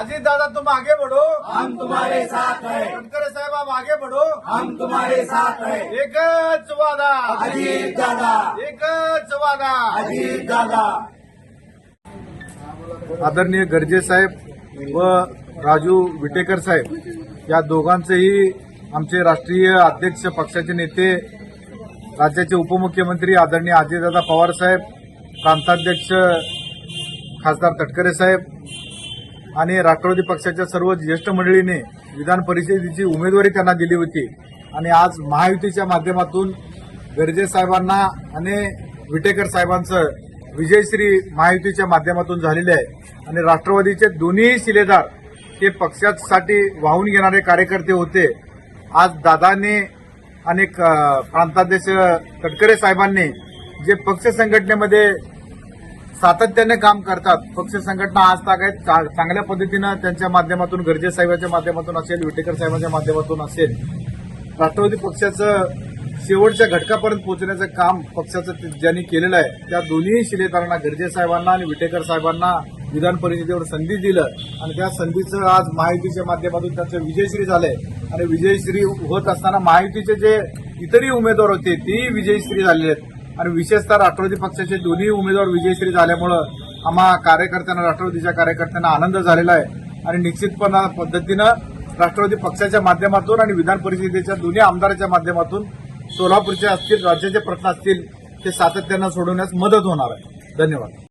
अजीत दादा तुम आगे बढ़ो। हम तुम्हारे साथ हैं। तटकरे साहेब आप आगे बढ़ो। हम तुम्हारे साथ हैं। एकच वादा अजीत दादा एकच वादा अजीत दादा आदरणीय गर्जे साहेब व राजू विटेकर साहेब या दोघांचेही आमचे राष्ट्रीय अध्यक्ष पक्षाचे नेते राज्याचे उपमुख्यमंत्री आदरणीय अजयदादा पवार साहेब प्रांताध्यक्ष खासदार तटकरे साहेब आणि राष्ट्रवादी पक्षाच्या सर्व ज्येष्ठ मंडळीने विधान परिषदेची उमेदवारी त्यांना दिली होती. आणि आज महायुतीच्या माध्यमातून गर्जे साहेबांना आणि विटेकर साहेबांचं विजयश्री महायुतीच्या माध्यमातून झालेले आहे. आणि राष्ट्रवादीचे दोन्ही शिलेदार हे पक्षासाठी वाहून घेणारे कार्यकर्ते होते. आज दादाने आणि क- प्रांताध्यक्ष तटकरे साहेबांनी जे पक्ष संघटनेमध्ये सातत्याने काम करतात. पक्ष संघटना आज तागायत चा- चांगल्या पद्धतीनं त्यांच्या माध्यमातून गर्जे साहेबांच्या माध्यमातून असेल विटेकर साहेबांच्या माध्यमातून असेल राष्ट्रवादी पक्षाचं शेवटच्या घटकापर्यंत पोहोचण्याचं काम पक्षाचं ज्यांनी केलेलं आहे त्या दोन्ही शिलेदारांना गर्जे साहेबांना आणि विटेकर साहेबांना विधान परिषदेवर संधी दिलं आणि त्या संधीचं आज महायुतीच्या माध्यमातून त्यांचं विजयश्री झालंय. आणि विजयश्री होत असताना महायुतीचे जे इतरही उमेदवार होते तेही विजयश्री झालेले आहेत. आणि विशेषतः राष्ट्रवादी पक्षाचे दोन्ही उमेदवार विजयश्री झाल्यामुळं आम्हा कार्यकर्त्यांना राष्ट्रवादीच्या कार्यकर्त्यांना आनंद झालेला आहे. आणि निश्चितपणा पद्धतीनं राष्ट्रवादी पक्षाच्या माध्यमातून आणि विधान परिषदेच्या दोन्ही आमदाराच्या माध्यमातून सोलापूरचे असतील राज्याचे प्रश्न असतील ते सातत्यानं सोडवण्यास मदत होणार आहे. धन्यवाद.